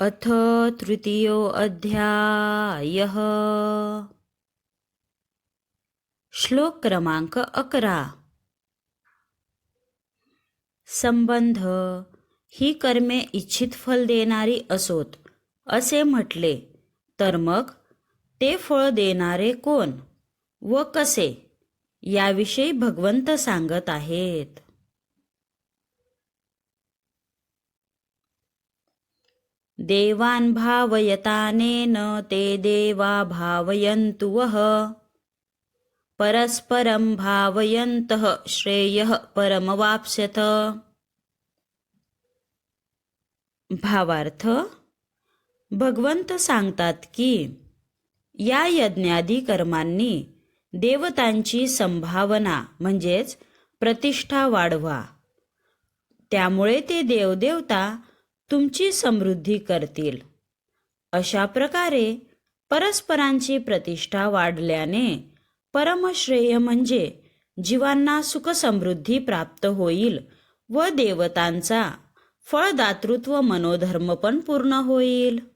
अथ तृतीयोऽध्यायः श्लोक क्रमांक अकरा। संबंध ही कर्मे इच्छित फल देणारी असोत असे म्हटले तर मग ते फळ देणारे कोण व कसे? याविषयी भगवंत सांगत आहेत. देवान् भावयतानेन ते देवा भावयन्तु वः परस्परं भावयन्तः श्रेयः परमवाप्स्यथ। भावार्थ भगवंत सांगतात की या यज्ञादी कर्मांनी देवतांची संभावना म्हणजेच प्रतिष्ठा वाढवा. त्यामुळे ते देवदेवता तुमची समृद्धी करतील. अशा प्रकारे परस्परांची प्रतिष्ठा वाढल्याने परमश्रेय म्हणजे जीवांना सुखसमृद्धी प्राप्त होईल व देवतांचा फळदातृत्व मनोधर्म पण पूर्ण होईल.